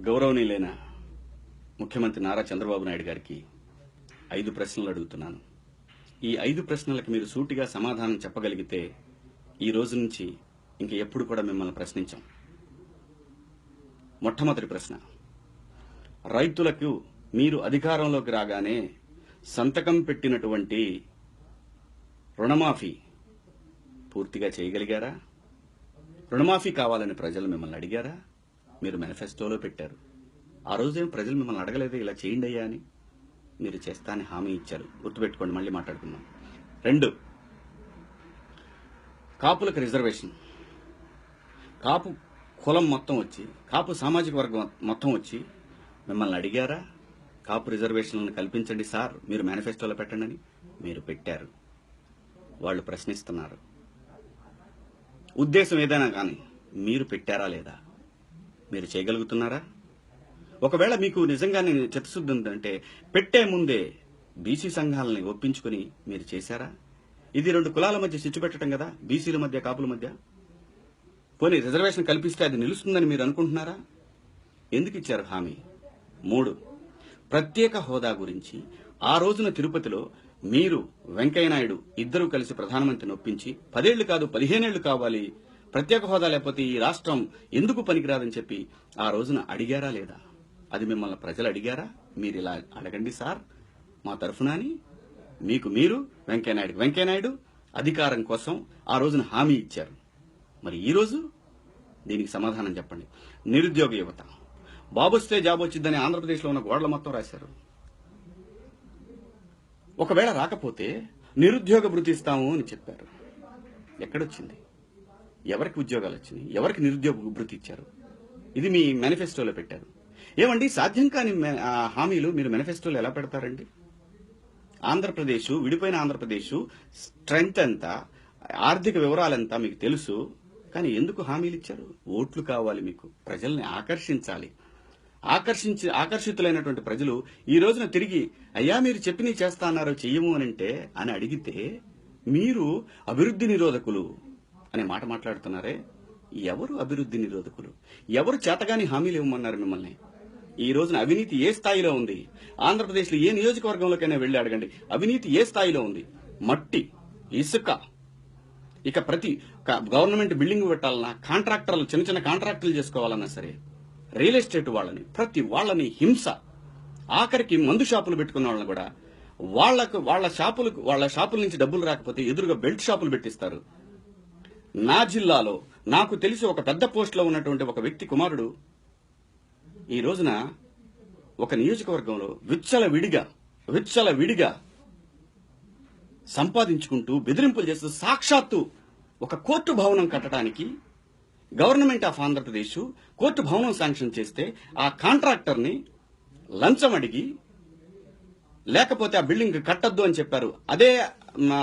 గౌరవనీయులైన ముఖ్యమంత్రి నారా చంద్రబాబు నాయుడు గారికి ఐదు ప్రశ్నలు అడుగుతున్నాను. ఈ ఐదు ప్రశ్నలకు మీరు సూటిగా సమాధానం చెప్పగలిగితే ఈ రోజు నుంచి ఇంక ఎప్పుడు కూడా మిమ్మల్ని ప్రశ్నించాం. మొట్టమొదటి ప్రశ్న. రైతులకు మీరు అధికారంలోకి రాగానే సంతకం పెట్టినటువంటి రుణమాఫీ పూర్తిగా చేయగలిగారా? రుణమాఫీ కావాలని ప్రజలు మిమ్మల్ని అడిగారా? మీరు మేనిఫెస్టోలో పెట్టారు. ఆ రోజేం ప్రజలు మిమ్మల్ని అడగలేదు ఇలా చేయండి అయ్యా అని. మీరు చేస్తా అని హామీ ఇచ్చారు. గుర్తుపెట్టుకోండి మళ్ళీ మాట్లాడుకుందాం. రెండు కాపులకు రిజర్వేషన్. కాపు కులం మొత్తం వచ్చి కాపు సామాజిక వర్గం మొత్తం వచ్చి మిమ్మల్ని అడిగారా? కాపు రిజర్వేషన్లను కల్పించండి సార్ మీరు మేనిఫెస్టోలో పెట్టండి అని. మీరు పెట్టారు. వాళ్ళు ప్రశ్నిస్తున్నారు. ఉద్దేశం ఏదైనా కానీ మీరు పెట్టారా లేదా? మీరు చేయగలుగుతున్నారా? ఒకవేళ మీకు నిజంగానే చిత్తశుద్ధి ఉందంటే పెట్టే ముందే బీసీ సంఘాలని ఒప్పించుకుని మీరు చేశారా? ఇది రెండు కులాల మధ్య చిచ్చు పెట్టడం కదా బీసీల మధ్య కాపుల మధ్య? పోనీ రిజర్వేషన్ కల్పిస్తే అది నిలుస్తుందని మీరు అనుకుంటున్నారా? ఎందుకు ఇచ్చారు హామీ? మూడు ప్రత్యేక హోదా గురించి ఆ రోజున తిరుపతిలో మీరు వెంకయ్యనాయుడు ఇద్దరూ కలిసి ప్రధానమంత్రిని ఒప్పించి పదేళ్ళు కాదు పదిహేనేళ్ళు కావాలి ప్రత్యేక హోదా లేకపోతే ఈ రాష్ట్రం ఎందుకు పనికిరాదని చెప్పి ఆ రోజున అడిగారా లేదా? అది మిమ్మల్ని ప్రజలు అడిగారా? మీరు ఇలా అడగండి సార్. మా తరఫున అని మీకు మీరు వెంకయ్యనాయుడు వెంకయ్యనాయుడు అధికారం కోసం ఆ రోజున హామీ ఇచ్చారు. మరి ఈరోజు దీనికి సమాధానం చెప్పండి. నిరుద్యోగ యువత. బాబొస్తే జాబ్ వచ్చిందని ఆంధ్రప్రదేశ్లో ఉన్న గోడల మొత్తం రాశారు. ఒకవేళ రాకపోతే నిరుద్యోగ భృతి ఇస్తాము అని చెప్పారు. ఎక్కడొచ్చింది? ఎవరికి ఉద్యోగాలు వచ్చినాయి? ఎవరికి నిరుద్యోగ భృతి ఇచ్చారు? ఇది మీ మేనిఫెస్టోలో పెట్టారు. ఏమండి సాధ్యం కాని మే- హామీలు మీరు మేనిఫెస్టోలో ఎలా పెడతారండి? ఆంధ్రప్రదేశ్ విడిపోయిన ఆంధ్రప్రదేశ్ స్ట్రెంగ్త్ ఎంత ఆర్థిక వివరాలంతా మీకు తెలుసు కానీ ఎందుకు హామీలు ఇచ్చారు? ఓట్లు కావాలి మీకు. ప్రజల్ని ఆకర్షించాలి. ఆకర్షించి ఆకర్షితులైనటువంటి ప్రజలు ఈ రోజున తిరిగి అయ్యా మీరు చెప్పినవి చేస్తా అన్నారు చెయ్యము అని అంటే అని అడిగితే మీరు అభివృద్ధి నిరోధకులు. అనే మాట మాట్లాడుతున్నారే? ఎవరు అభివృద్ధి నిరోధకులు? ఎవరు చేతగాని హామీలు ఇవ్వమన్నారు మిమ్మల్ని? ఈ రోజున అవినీతి ఏ స్థాయిలో ఉంది? ఆంధ్రప్రదేశ్లో ఏ నియోజకవర్గంలోకైనా వెళ్ళి అడగండి. అవినీతి ఏ స్థాయిలో ఉంది? మట్టి ఇసుక. ఇక ప్రతి గవర్నమెంట్ బిల్డింగ్ పెట్టాలన్నా కాంట్రాక్టర్లు చిన్న చిన్న కాంట్రాక్టులు చేసుకోవాలన్నా సరే రియల్ ఎస్టేట్ వాళ్ళని ప్రతి వాళ్ళని హింస ఆఖరికి మందు షాపులు పెట్టుకున్న వాళ్ళని కూడా వాళ్ళకు వాళ్ళ షాపులకు వాళ్ళ షాపుల నుంచి డబ్బులు రాకపోతే ఎదురుగా బెల్ట్ షాపులు పెట్టిస్తారు. నా జిల్లాలో నాకు తెలిసి ఒక పెద్ద పోస్టులో ఉన్నటువంటి ఒక వ్యక్తి కుమారుడు ఈ రోజున ఒక నియోజకవర్గంలో విచ్చల విడిగా విచ్చల విడిగా సంపాదించుకుంటూ బెదిరింపులు చేస్తూ సాక్షాత్తు ఒక కోర్టు భవనం కట్టడానికి గవర్నమెంట్ ఆఫ్ ఆంధ్రప్రదేశ్ కోర్టు భవనం శాంక్షన్ చేస్తే ఆ కాంట్రాక్టర్ని లంచం అడిగి లేకపోతే ఆ బిల్డింగ్ కట్టద్దు అని చెప్పారు. అదే మా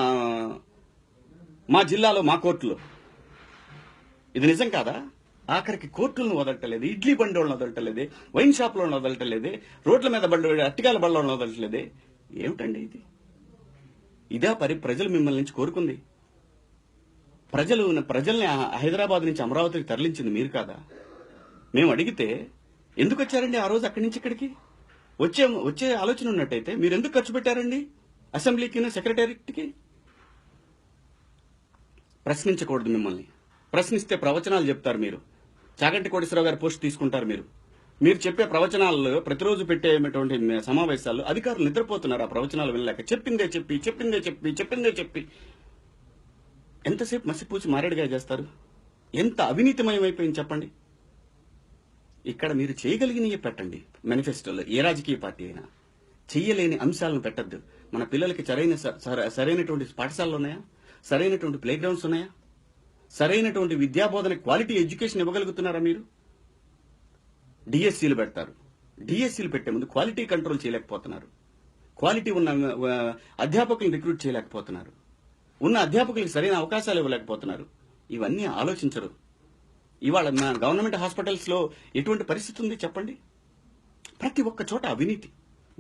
మా జిల్లాలో మా కోర్టులో. ఇది నిజం కాదా? ఆఖరికి కోర్టులను వదలటలేదు ఇడ్లీ బండి వదలటలేదే వైన్ షాప్లను వదలటలేదే రోడ్ల మీద బండి అట్టికాల బండ్లను వదలటలేదే. ఏమిటండి ఇది? ఇదే పరి ప్రజలు మిమ్మల్ని నుంచి కోరుకుంది. ప్రజలు ప్రజల్ని హైదరాబాద్ నుంచి అమరావతికి తరలించింది మీరు కాదా? మేము అడిగితే ఎందుకు వచ్చారండి ఆ రోజు అక్కడి నుంచి ఇక్కడికి? వచ్చే వచ్చే ఆలోచన ఉన్నట్టయితే మీరు ఎందుకు ఖర్చు పెట్టారండి అసెంబ్లీకి సెక్రటేరియట్కి? ప్రశ్నించకూడదు మిమ్మల్ని. ప్రశ్నిస్తే ప్రవచనాలు చెప్తారు మీరు. చాగంటి కోటేశ్వరరావు గారి పోస్ట్ తీసుకుంటారు మీరు. మీరు చెప్పే ప్రవచనాల్లో ప్రతిరోజు పెట్టేటువంటి సమావేశాల్లో అధికారులు నిద్రపోతున్నారు ఆ ప్రవచనాలు వినలేక. చెప్పిందే చెప్పి చెప్పిందే చెప్పి చెప్పిందే చెప్పి. ఎంతసేపు మసిపూచి మారేడుగా చేస్తారు? ఎంత అవినీతిమయమైపోయింది చెప్పండి. ఇక్కడ మీరు చేయగలిగినవి పెట్టండి. మేనిఫెస్టోలో ఏ రాజకీయ పార్టీ అయినా. చేయలేని అంశాలను పెట్టద్దు. మన పిల్లలకి సరైన స- సరైనటువంటి పాఠశాలలు ఉన్నాయా? సరైనటువంటి ప్లే గ్రౌండ్స్ ఉన్నాయా? సరైనటువంటి విద్యాబోధన క్వాలిటీ ఎడ్యుకేషన్ ఇవ్వగలుగుతున్నారా మీరు? డిఎస్సీలు పెడతారు. డిఎస్సీలు పెట్టే ముందు క్వాలిటీ కంట్రోల్ చేయలేకపోతున్నారు. క్వాలిటీ ఉన్న అధ్యాపకులను రిక్రూట్ చేయలేకపోతున్నారు. ఉన్న అధ్యాపకులకు సరైన అవకాశాలు ఇవ్వలేకపోతున్నారు. ఇవన్నీ ఆలోచించరు. ఇవాళ మన గవర్నమెంట్ హాస్పిటల్స్లో ఎటువంటి పరిస్థితి ఉంది చెప్పండి? ప్రతి ఒక్క చోట అవినీతి.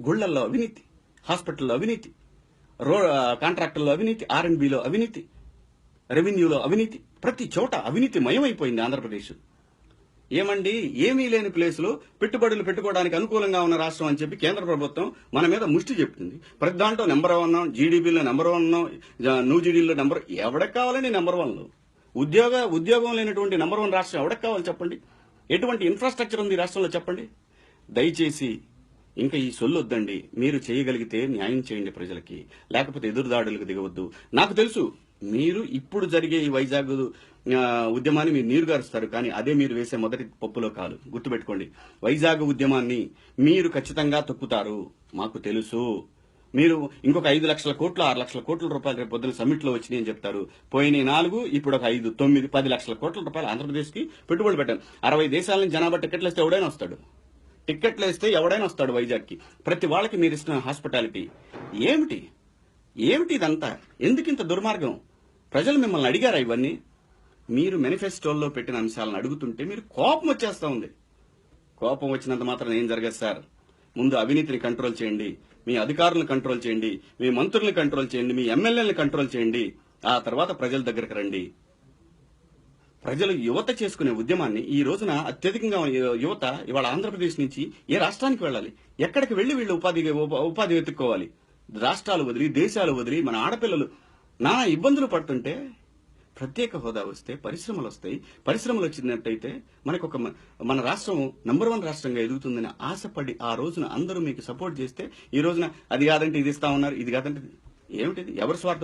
గుళ్ళల్లో అవినీతి. హాస్పిటల్లో అవినీతి. రో కాంట్రాక్టర్లో అవినీతి. ఆర్ అవినీతి. రెవెన్యూలో అవినీతి ప్రతి చోట అవినీతి మయమైపోయింది ఆంధ్రప్రదేశ్. ఏమండి ఏమీ లేని ప్లేసులో పెట్టుబడులు పెట్టుకోవడానికి అనుకూలంగా ఉన్న రాష్ట్రం అని చెప్పి కేంద్ర ప్రభుత్వం మన మీద ముష్టి చెప్తుంది. ప్రతి దాంట్లో నెంబర్ వన్ జీడీపీలో నెంబర్ వన్ న్యూ జీడీలో నెంబర్ ఎవడకు కావాలని నెంబర్ వన్లో ఉద్యోగ ఉద్యోగం లేనటువంటి నెంబర్ వన్ రాష్ట్రం ఎవడకు కావాలి చెప్పండి? ఎటువంటి ఇన్ఫ్రాస్ట్రక్చర్ ఉంది రాష్ట్రంలో చెప్పండి? దయచేసి ఇంకా ఈ సొల్లు వద్దండి. మీరు చేయగలిగితే న్యాయం చేయండి ప్రజలకి. లేకపోతే ఎదురుదాడులకు దిగవద్దు. నాకు తెలుసు మీరు ఇప్పుడు జరిగే ఈ వైజాగ్ ఉద్యమాన్ని మీరు నీరుగారుస్తారు కానీ అదే మీరు వేసే మొదటి పప్పులో కాదు. గుర్తుపెట్టుకోండి. వైజాగ్ ఉద్యమాన్ని మీరు ఖచ్చితంగా తొక్కుతారు. మాకు తెలుసు. మీరు ఇంకొక ఐదు లక్షల కోట్లు ఆరు లక్షల కోట్ల రూపాయలు రేపు పొద్దున సమ్మిట్లో వచ్చినాయి అని చెప్తారు. పోయిన నాలుగు ఇప్పుడు ఒక ఐదు తొమ్మిది పది లక్షల కోట్ల రూపాయలు ఆంధ్రప్రదేశ్కి పెట్టుబడి పెట్టారు. అరవై దేశాల నుంచి జనాభా టికెట్లు వేస్తే ఎవడైనా వస్తాడు? టిక్కెట్లు వేస్తే ఎవడైనా వస్తాడు వైజాగ్కి? ప్రతి వాళ్ళకి మీరు ఇస్తున్న హాస్పిటాలిటీ. ఏమిటి? ఏమిటి ఇదంతా? ఎందుకు ఇంత దుర్మార్గం? ప్రజలు మిమ్మల్ని అడిగారా ఇవన్నీ? మీరు మేనిఫెస్టోల్లో పెట్టిన అంశాలను అడుగుతుంటే మీరు కోపం వచ్చేస్తా ఉంది. కోపం వచ్చినంత మాత్రం ఏం జరగదు సార్. ముందు అవినీతిని కంట్రోల్ చేయండి. మీ అధికారులను కంట్రోల్ చేయండి. మీ మంత్రుల్ని కంట్రోల్ చేయండి. మీ ఎమ్మెల్యేలను కంట్రోల్ చేయండి. ఆ తర్వాత ప్రజల దగ్గరకు రండి. ప్రజలు యువత చేసుకునే ఉద్యమాన్ని ఈ రోజున అత్యధికంగా యువత ఇవాళ ఆంధ్రప్రదేశ్ నుంచి ఏ రాష్ట్రానికి వెళ్ళాలి? ఎక్కడికి వెళ్ళి వీళ్ళు ఉపాధి ఉపాధి వెతుక్కోవాలి? రాష్ట్రాలు వదిలి దేశాలు వదిలి మన ఆడపిల్లలు నానా ఇబ్బందులు పడుతుంటే ప్రత్యేక హోదా వస్తే పరిశ్రమలు వస్తాయి. పరిశ్రమలు వచ్చినట్టయితే మనకు ఒక మన రాష్ట్రం నంబర్ వన్ రాష్ట్రంగా ఎదుగుతుందని ఆశపడి ఆ రోజున అందరూ మీకు సపోర్ట్ చేస్తే ఈ రోజున అది కాదంటే ఇది ఇస్తా ఉన్నారు ఇది కాదంటే ఏమిటిది? ఎవరి స్వార్థం?